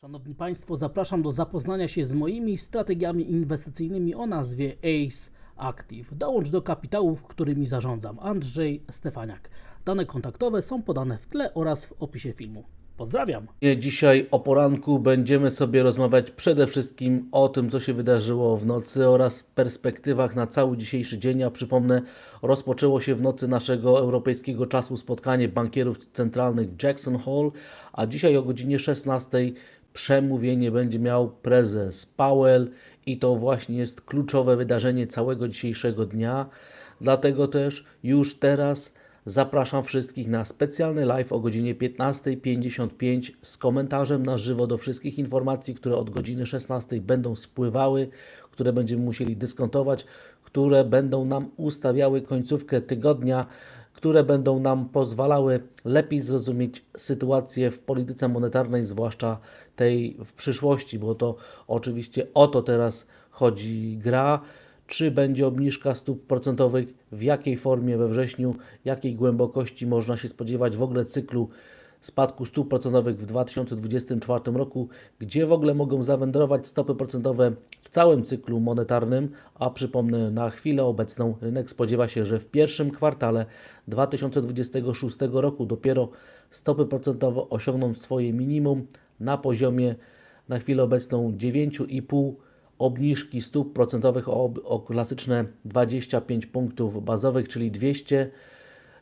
Szanowni Państwo, zapraszam do zapoznania się z moimi strategiami inwestycyjnymi o nazwie ACE Active. Dołącz do kapitałów, którymi zarządzam. Andrzej Stefaniak. Dane kontaktowe są podane w tle oraz w opisie filmu. Pozdrawiam! Dzisiaj o poranku będziemy sobie rozmawiać przede wszystkim o tym, co się wydarzyło w nocy oraz perspektywach na cały dzisiejszy dzień. A przypomnę, rozpoczęło się w nocy naszego europejskiego czasu spotkanie bankierów centralnych w Jackson Hole, a dzisiaj o godzinie 16 przemówienie będzie miał prezes Powell i to właśnie jest kluczowe wydarzenie całego dzisiejszego dnia. Dlatego też już teraz zapraszam wszystkich na specjalny live o godzinie 15.55 z komentarzem na żywo do wszystkich informacji, które od godziny 16 będą spływały, które będziemy musieli dyskontować, które będą nam ustawiały końcówkę tygodnia, które będą nam pozwalały lepiej zrozumieć sytuację w polityce monetarnej, zwłaszcza tej w przyszłości, bo to oczywiście o to teraz chodzi gra. Czy będzie obniżka stóp procentowych, w jakiej formie we wrześniu, jakiej głębokości można się spodziewać w ogóle cyklu spadku stóp procentowych w 2024 roku, gdzie w ogóle mogą zawędrować stopy procentowe w całym cyklu monetarnym, a przypomnę, na chwilę obecną rynek spodziewa się, że w pierwszym kwartale 2026 roku dopiero stopy procentowe osiągną swoje minimum na poziomie na chwilę obecną 9,5 obniżki stóp procentowych o, o klasyczne 25 punktów bazowych, czyli 200,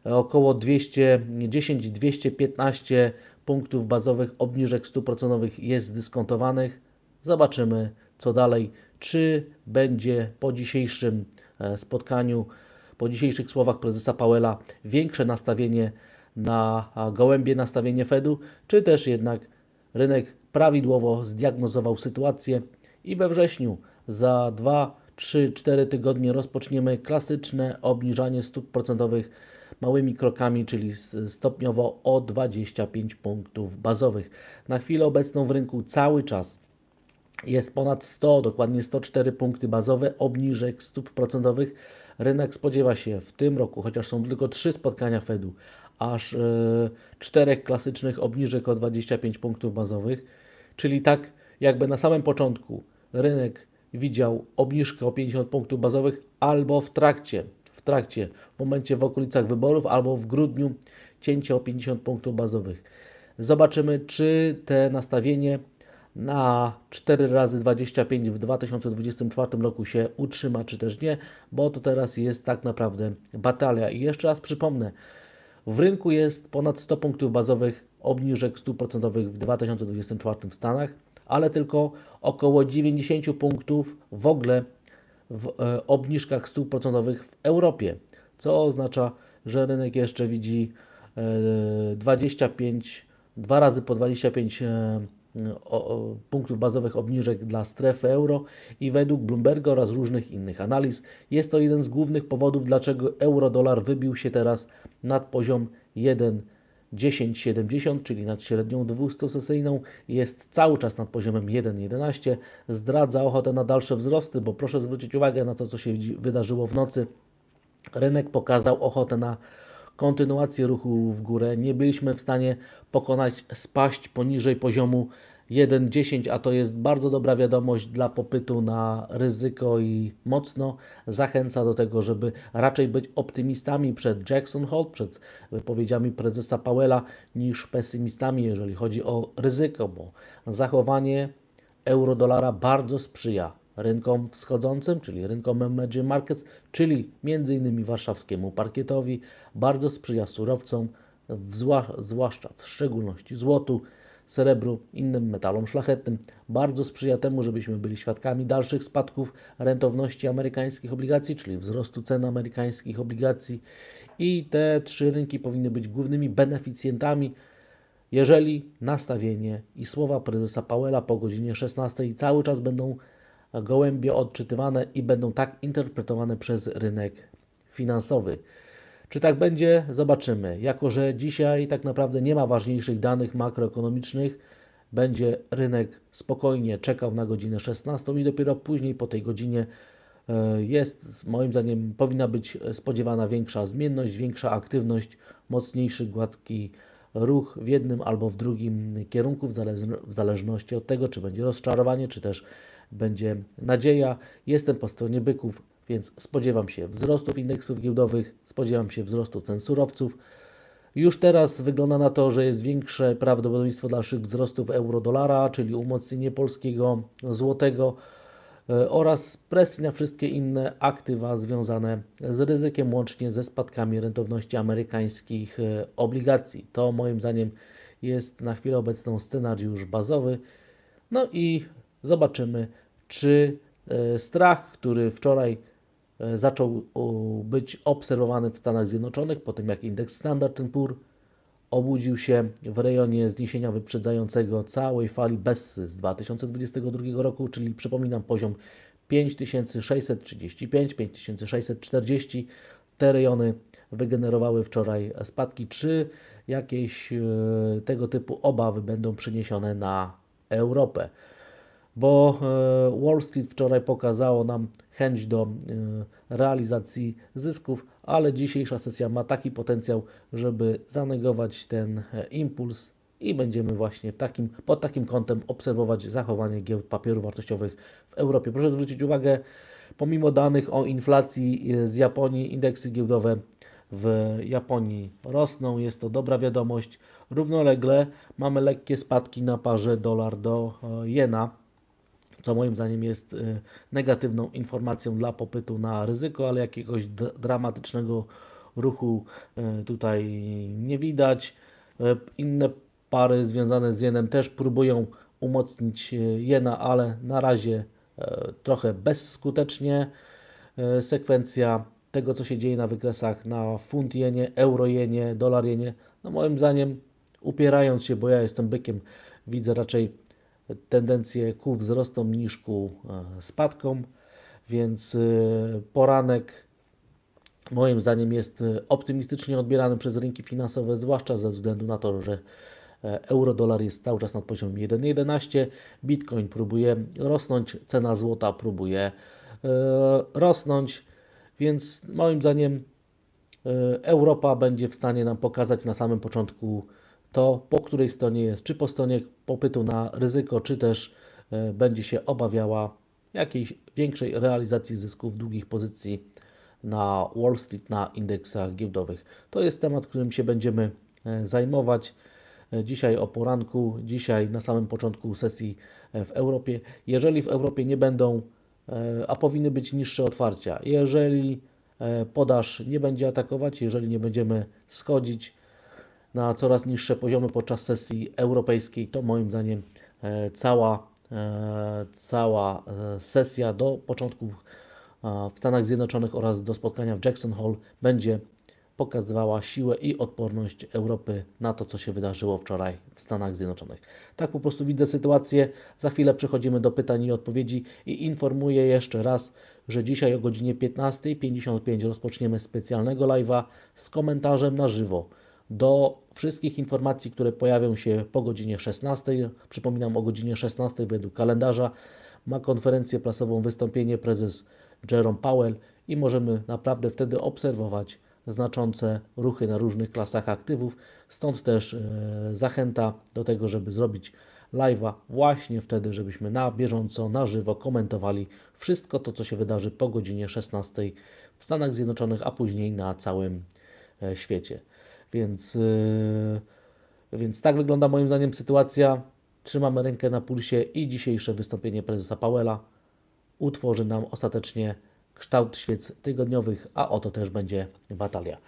około 210-215 punktów bazowych obniżek stóp procentowych jest dyskontowanych. Zobaczymy, co dalej. Czy będzie po dzisiejszym e, spotkaniu, po dzisiejszych słowach prezesa Powella większe nastawienie na gołębie nastawienie Fedu, czy też jednak rynek prawidłowo zdiagnozował sytuację i we wrześniu za 2, 3, 4 tygodnie rozpoczniemy klasyczne obniżanie stóp procentowych małymi krokami, czyli stopniowo o 25 punktów bazowych. Na chwilę obecną w rynku cały czas jest ponad 100, dokładnie 104 punkty bazowe obniżek stóp procentowych. Rynek spodziewa się w tym roku, chociaż są tylko trzy spotkania Fedu, aż e, czterech klasycznych obniżek o 25 punktów bazowych, czyli tak jakby na samym początku rynek widział obniżkę o 50 punktów bazowych albo w trakcie, trakcie, w momencie w okolicach wyborów, albo w grudniu cięcie o 50 punktów bazowych. Zobaczymy, czy te nastawienie na 4 razy 25 w 2024 roku się utrzyma, czy też nie, bo to teraz jest tak naprawdę batalia. I jeszcze raz przypomnę, w rynku jest ponad 100 punktów bazowych obniżek stóp procentowych w 2024 w Stanach, ale tylko około 90 punktów w ogóle w e, obniżkach stóp procentowych w Europie, co oznacza, że rynek jeszcze widzi e, 25, dwa razy po 25 e, punktów bazowych obniżek dla strefy euro i według Bloomberga oraz różnych innych analiz jest to jeden z głównych powodów, dlaczego euro-dolar wybił się teraz nad poziom 1,1070, czyli nad średnią 200-sesyjną, jest cały czas nad poziomem 1,11. Zdradza ochotę na dalsze wzrosty, bo proszę zwrócić uwagę na to, co się wydarzyło w nocy. Rynek pokazał ochotę na kontynuację ruchu w górę. Nie byliśmy w stanie pokonać, spaść poniżej poziomu 1,10, a to jest bardzo dobra wiadomość dla popytu na ryzyko i mocno zachęca do tego, żeby raczej być optymistami przed Jackson Hole, przed wypowiedziami prezesa Powella, niż pesymistami, jeżeli chodzi o ryzyko, bo zachowanie euro-dolara bardzo sprzyja rynkom wschodzącym, czyli rynkom emerging markets, czyli m.in. warszawskiemu parkietowi, bardzo sprzyja surowcom, zwłaszcza w szczególności złotu, srebru, innym metalom szlachetnym. Bardzo sprzyja temu, żebyśmy byli świadkami dalszych spadków rentowności amerykańskich obligacji, czyli wzrostu cen amerykańskich obligacji i te trzy rynki powinny być głównymi beneficjentami jeżeli nastawienie i słowa prezesa Powella po godzinie 16 cały czas będą gołębie odczytywane i będą tak interpretowane przez rynek finansowy. Czy tak będzie? Zobaczymy. Jako, że dzisiaj tak naprawdę nie ma ważniejszych danych makroekonomicznych, będzie rynek spokojnie czekał na godzinę 16 i dopiero później po tej godzinie e, jest, moim zdaniem, powinna być spodziewana większa zmienność, większa aktywność, mocniejszy, gładki ruch w jednym albo w drugim kierunku, w, zależ- w zależności od tego, czy będzie rozczarowanie, czy też będzie nadzieja. Jestem po stronie byków, więc spodziewam się wzrostów indeksów giełdowych, spodziewam się wzrostu cen surowców. Już teraz wygląda na to, że jest większe prawdopodobieństwo dalszych wzrostów euro-dolara, czyli umocnienie polskiego złotego e, oraz presji na wszystkie inne aktywa związane z ryzykiem, łącznie ze spadkami rentowności amerykańskich e, obligacji. To moim zdaniem jest na chwilę obecną scenariusz bazowy. No i zobaczymy, czy e, strach, który wczoraj zaczął o, być obserwowany w Stanach Zjednoczonych, po tym jak indeks Standard Poor obudził się w rejonie zniesienia wyprzedzającego całej fali Bessy z 2022 roku, czyli przypominam poziom 5635, 5640. Te rejony wygenerowały wczoraj spadki. Czy jakieś e, tego typu obawy będą przeniesione na Europę? Bo e, Wall Street wczoraj pokazało nam chęć do e, realizacji zysków, ale dzisiejsza sesja ma taki potencjał, żeby zanegować ten e, impuls i będziemy właśnie takim, pod takim kątem obserwować zachowanie giełd papierów wartościowych w Europie. Proszę zwrócić uwagę, pomimo danych o inflacji z Japonii, indeksy giełdowe w Japonii rosną, jest to dobra wiadomość. Równolegle mamy lekkie spadki na parze dolar do jena co moim zdaniem jest y, negatywną informacją dla popytu na ryzyko, ale jakiegoś dramatycznego ruchu y, tutaj nie widać. Y, Inne pary związane z jenem też próbują umocnić jena, ale na razie trochę bezskutecznie. Sekwencja tego, co się dzieje na wykresach na funt jenie, euro jenie, dolar jenie, no moim zdaniem upierając się, bo ja jestem bykiem, widzę raczej tendencję ku wzrostom niż ku e, spadkom, więc e, poranek moim zdaniem jest e, optymistycznie odbierany przez rynki finansowe, zwłaszcza ze względu na to, że euro-dolar jest cały czas nad poziomem 1,11, bitcoin próbuje rosnąć, cena złota próbuje rosnąć, więc moim zdaniem Europa będzie w stanie nam pokazać na samym początku to, po której stronie jest, czy po stronie popytu na ryzyko, czy też e, będzie się obawiała jakiejś większej realizacji zysków długich pozycji na Wall Street, na indeksach giełdowych. To jest temat, którym się będziemy e, zajmować e, dzisiaj o poranku, dzisiaj na samym początku sesji w Europie. Jeżeli w Europie nie będą, a powinny być niższe otwarcia, jeżeli podaż nie będzie atakować, jeżeli nie będziemy schodzić, na coraz niższe poziomy podczas sesji europejskiej, to moim zdaniem e, cała, e, cała e, sesja do początku w Stanach Zjednoczonych oraz do spotkania w Jackson Hole będzie pokazywała siłę i odporność Europy na to, co się wydarzyło wczoraj w Stanach Zjednoczonych. Tak po prostu widzę sytuację. Za chwilę przechodzimy do pytań i odpowiedzi i informuję jeszcze raz, że dzisiaj o godzinie 15.55 rozpoczniemy specjalnego live'a z komentarzem na żywo do wszystkich informacji, które pojawią się po godzinie 16. Przypominam o godzinie 16 według kalendarza ma konferencję prasową wystąpienie prezes Jerome Powell i możemy naprawdę wtedy obserwować znaczące ruchy na różnych klasach aktywów. Stąd też e, zachęta do tego, żeby zrobić live'a właśnie wtedy, żebyśmy na bieżąco, na żywo komentowali wszystko to, co się wydarzy po godzinie 16 w Stanach Zjednoczonych, a później na całym e, świecie. Więc, yy, więc tak wygląda moim zdaniem sytuacja. Trzymamy rękę na pulsie i dzisiejsze wystąpienie prezesa Powella utworzy nam ostatecznie kształt świec tygodniowych, a oto też będzie batalia.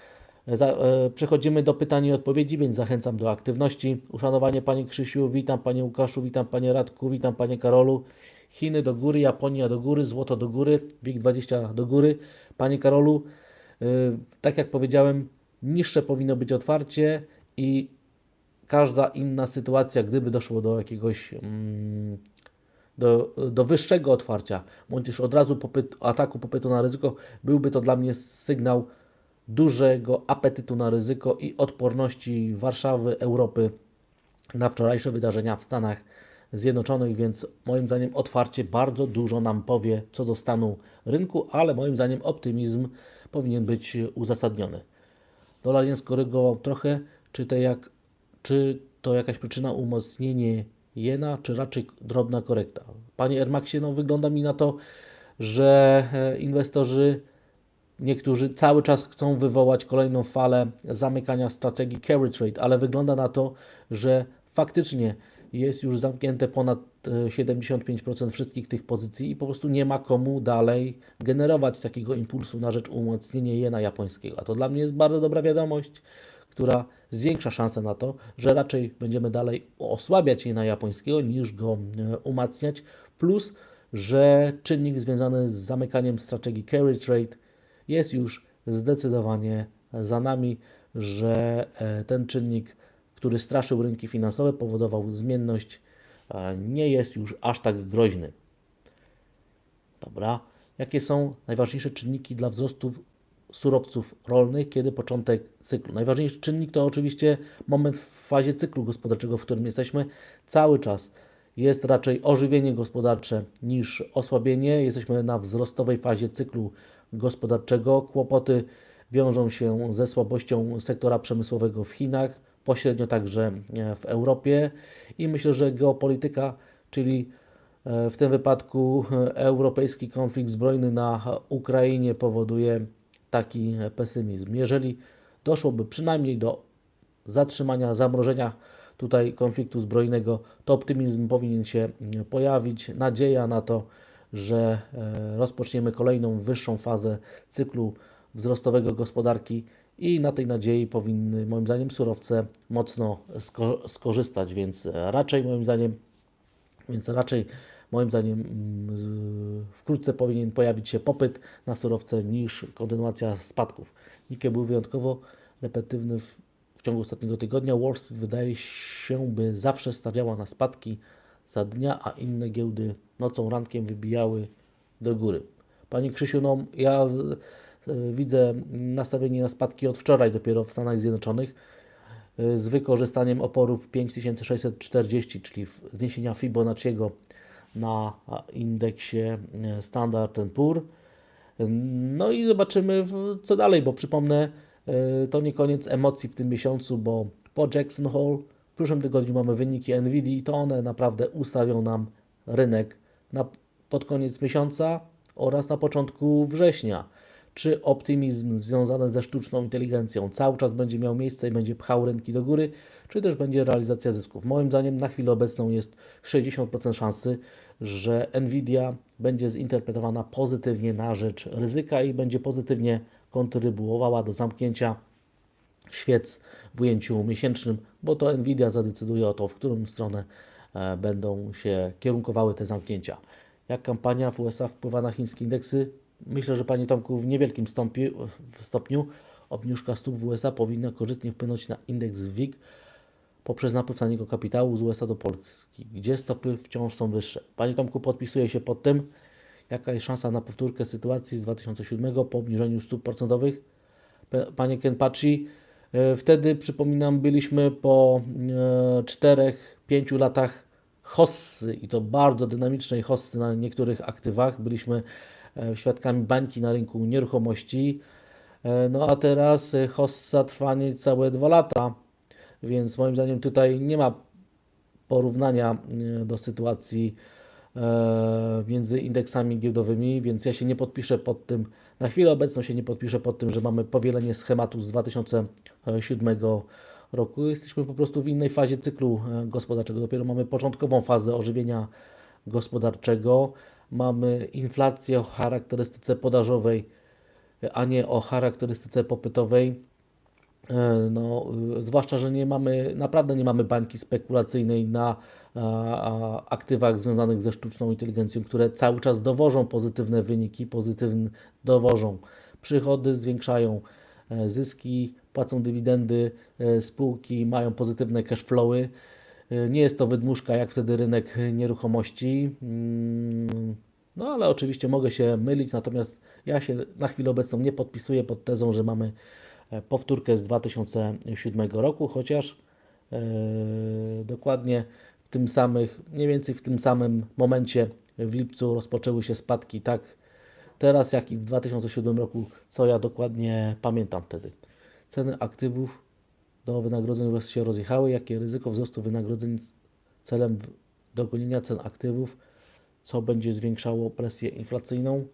E, przechodzimy do pytań i odpowiedzi, więc zachęcam do aktywności. Uszanowanie Panie Krzysiu, witam Panie Łukaszu, witam Panie Radku, witam Panie Karolu. Chiny do góry, Japonia do góry, złoto do góry, WIG20 do góry. Panie Karolu, e, tak jak powiedziałem, niższe powinno być otwarcie i każda inna sytuacja, gdyby doszło do jakiegoś mm, do, do wyższego otwarcia, bądź też od razu popyt, ataku popytu na ryzyko, byłby to dla mnie sygnał dużego apetytu na ryzyko i odporności Warszawy, Europy na wczorajsze wydarzenia w Stanach Zjednoczonych, więc moim zdaniem otwarcie bardzo dużo nam powie co do stanu rynku, ale moim zdaniem optymizm powinien być uzasadniony. Dolar jen skorygował trochę, czy jak Czy to jakaś przyczyna umocnienie jena, czy raczej drobna korekta? Panie Ermaksie, no wygląda mi na to, że e, inwestorzy Niektórzy cały czas chcą wywołać kolejną falę zamykania strategii carry trade, ale wygląda na to, że faktycznie jest już zamknięte ponad e, 75% wszystkich tych pozycji i po prostu nie ma komu dalej generować takiego impulsu na rzecz umocnienia jena japońskiego. A to dla mnie jest bardzo dobra wiadomość, która zwiększa szanse na to, że raczej będziemy dalej osłabiać jena japońskiego niż go e, umacniać, plus że czynnik związany z zamykaniem strategii carry trade jest już zdecydowanie za nami, że e, ten czynnik, który straszył rynki finansowe, powodował zmienność, nie jest już aż tak groźny. Dobra. Jakie są najważniejsze czynniki dla wzrostu surowców rolnych, kiedy początek cyklu? Najważniejszy czynnik to oczywiście moment w fazie cyklu gospodarczego, w którym jesteśmy. Cały czas jest raczej ożywienie gospodarcze niż osłabienie. Jesteśmy na wzrostowej fazie cyklu gospodarczego. Kłopoty wiążą się ze słabością sektora przemysłowego w Chinach, pośrednio także e, w Europie i myślę, że geopolityka, czyli e, w tym wypadku e, europejski konflikt zbrojny na Ukrainie powoduje taki pesymizm. Jeżeli doszłoby przynajmniej do zatrzymania, zamrożenia tutaj konfliktu zbrojnego, to optymizm powinien się pojawić, nadzieja na to, że rozpoczniemy kolejną wyższą fazę cyklu wzrostowego gospodarki i na tej nadziei powinny moim zdaniem surowce mocno sko- skorzystać, więc raczej moim zdaniem więc raczej moim zdaniem mm, wkrótce powinien pojawić się popyt na surowce niż kontynuacja spadków. Nikkei był wyjątkowo repetywny w, w ciągu ostatniego tygodnia. Wall Street wydaje się, by zawsze stawiała na spadki za dnia, a inne giełdy nocą, rankiem wybijały do góry. Pani Krzysiu, no ja z, widzę nastawienie na spadki od wczoraj dopiero w Stanach Zjednoczonych y, z wykorzystaniem oporów 5640, czyli zniesienia Fibonacciego na indeksie e, Standard Poor. No i zobaczymy, co dalej, bo przypomnę, e, to nie koniec emocji w tym miesiącu, bo po Jackson Hole w przyszłym tygodniu mamy wyniki Nvidia i to one naprawdę ustawią nam rynek na, pod koniec miesiąca oraz na początku września. Czy optymizm związany ze sztuczną inteligencją cały czas będzie miał miejsce i będzie pchał rynki do góry, czy też będzie realizacja zysków? Moim zdaniem na chwilę obecną jest 60% szansy, że Nvidia będzie zinterpretowana pozytywnie na rzecz ryzyka i będzie pozytywnie kontrybuowała do zamknięcia świec w ujęciu miesięcznym, bo to Nvidia zadecyduje o to, w którą stronę e, będą się kierunkowały te zamknięcia. Jak kampania w USA wpływa na chińskie indeksy? Myślę, że Panie Tomku w niewielkim stopniu, w stopniu obniżka stóp w USA powinna korzystnie wpłynąć na indeks WIG poprzez napływ taniego kapitału z USA do Polski, gdzie stopy wciąż są wyższe. Panie Tomku, podpisuję się pod tym. Jaka jest szansa na powtórkę sytuacji z 2007 po obniżeniu stóp procentowych? Panie Kenpachi, e, wtedy przypominam, byliśmy po 4-5 latach hossy i to bardzo dynamicznej hossy na niektórych aktywach. Byliśmy e, świadkami bańki na rynku nieruchomości. E, No a teraz e, hossa trwa niecałe 2 lata, więc moim zdaniem tutaj nie ma porównania do sytuacji między indeksami giełdowymi, więc ja się nie podpiszę pod tym, na chwilę obecną się nie podpiszę pod tym, że mamy powielenie schematu z 2007 roku. Jesteśmy po prostu w innej fazie cyklu e, gospodarczego. Dopiero mamy początkową fazę ożywienia gospodarczego. Mamy inflację o charakterystyce podażowej, a nie o charakterystyce popytowej. E, No, y, zwłaszcza, że nie mamy, naprawdę nie mamy bańki spekulacyjnej na a, a, aktywach związanych ze sztuczną inteligencją, które cały czas dowożą pozytywne wyniki, pozytywne dowożą przychody, zwiększają e, zyski, płacą dywidendy, e, spółki mają pozytywne cash flowy. E, Nie jest to wydmuszka jak wtedy rynek nieruchomości. Mm, No ale oczywiście mogę się mylić, natomiast ja się na chwilę obecną nie podpisuję pod tezą, że mamy e, powtórkę z 2007 roku, chociaż dokładnie w tym samych, mniej więcej w tym samym momencie w lipcu rozpoczęły się spadki tak teraz, jak i w 2007 roku, co ja dokładnie pamiętam wtedy. Ceny aktywów do wynagrodzeń się rozjechały? Jakie ryzyko wzrostu wynagrodzeń celem dogonienia cen aktywów? Co będzie zwiększało presję inflacyjną?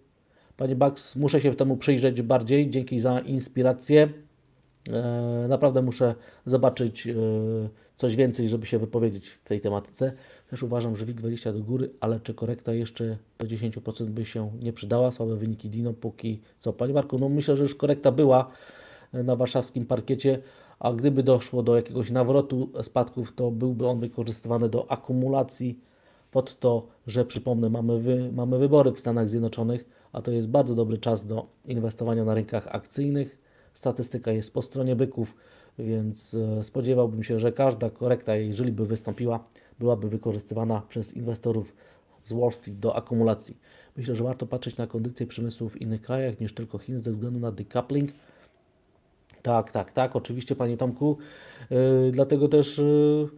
Panie Bax, muszę się temu przyjrzeć bardziej. Dzięki za inspirację. E, naprawdę muszę zobaczyć e, coś więcej, żeby się wypowiedzieć w tej tematyce. Też uważam, że WIG20 do góry, ale czy korekta jeszcze do 10% by się nie przydała? Słabe wyniki Dino póki co. Panie Marku, no myślę, że już korekta była na warszawskim parkiecie, a gdyby doszło do jakiegoś nawrotu spadków, to byłby on wykorzystywany do akumulacji pod to, że przypomnę, mamy, wy, mamy wybory w Stanach Zjednoczonych, a to jest bardzo dobry czas do inwestowania na rynkach akcyjnych. Statystyka jest po stronie byków, więc e, spodziewałbym się, że każda korekta, jeżeli by wystąpiła, byłaby wykorzystywana przez inwestorów z Wall Street do akumulacji. Myślę, że warto patrzeć na kondycję przemysłu w innych krajach niż tylko Chin ze względu na decoupling. Tak, tak, tak, oczywiście Panie Tomku. Yy, dlatego też yy,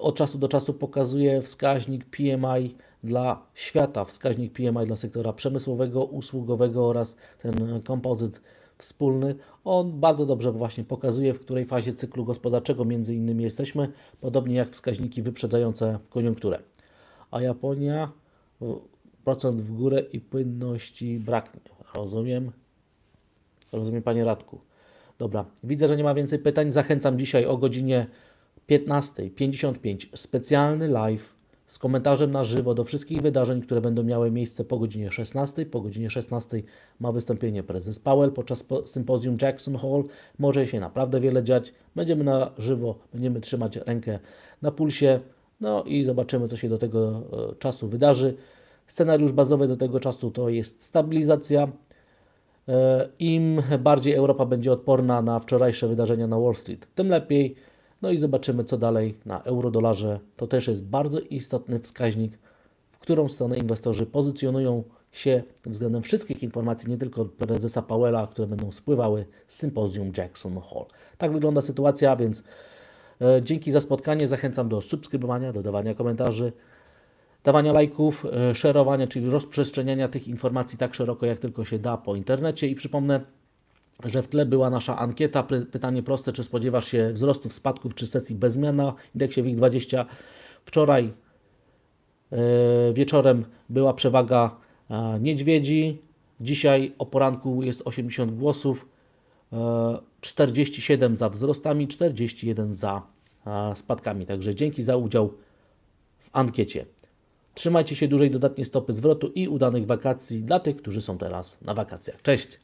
od czasu do czasu pokazuje wskaźnik PMI dla świata, wskaźnik PMI dla sektora przemysłowego, usługowego oraz ten kompozyt wspólny. On bardzo dobrze właśnie pokazuje, w której fazie cyklu gospodarczego między innymi jesteśmy, podobnie jak wskaźniki wyprzedzające koniunkturę. A Japonia o, procent w górę i płynności braknie. Rozumiem. Rozumiem, Panie Radku. Dobra, widzę, że nie ma więcej pytań. Zachęcam dzisiaj o godzinie 15.55 specjalny live z komentarzem na żywo do wszystkich wydarzeń, które będą miały miejsce po godzinie 16. Po godzinie 16 ma wystąpienie prezes Powell podczas po- sympozjum Jackson Hall. Może się naprawdę wiele dziać. Będziemy na żywo, będziemy trzymać rękę na pulsie. No i zobaczymy, co się do tego e, czasu wydarzy. Scenariusz bazowy do tego czasu to jest stabilizacja, Im bardziej Europa będzie odporna na wczorajsze wydarzenia na Wall Street, tym lepiej. No i zobaczymy, co dalej na euro-dolarze. To też jest bardzo istotny wskaźnik, w którą stronę inwestorzy pozycjonują się względem wszystkich informacji, nie tylko prezesa Powella, które będą spływały z sympozjum Jackson Hall. Tak wygląda sytuacja, więc e, dzięki za spotkanie. Zachęcam do subskrybowania, dodawania komentarzy dawania lajków, e, szerowania, czyli rozprzestrzeniania tych informacji tak szeroko, jak tylko się da po internecie. I przypomnę, że w tle była nasza ankieta. Py- Pytanie proste, czy spodziewasz się wzrostów, spadków, czy sesji bez zmian na indeksie WIG20. Wczoraj e, wieczorem była przewaga e, niedźwiedzi. Dzisiaj o poranku jest 80 głosów. E, 47 za wzrostami, 41 za spadkami. Także dzięki za udział w ankiecie. Trzymajcie się dłużej dodatnie stopy zwrotu i udanych wakacji dla tych, którzy są teraz na wakacjach. Cześć!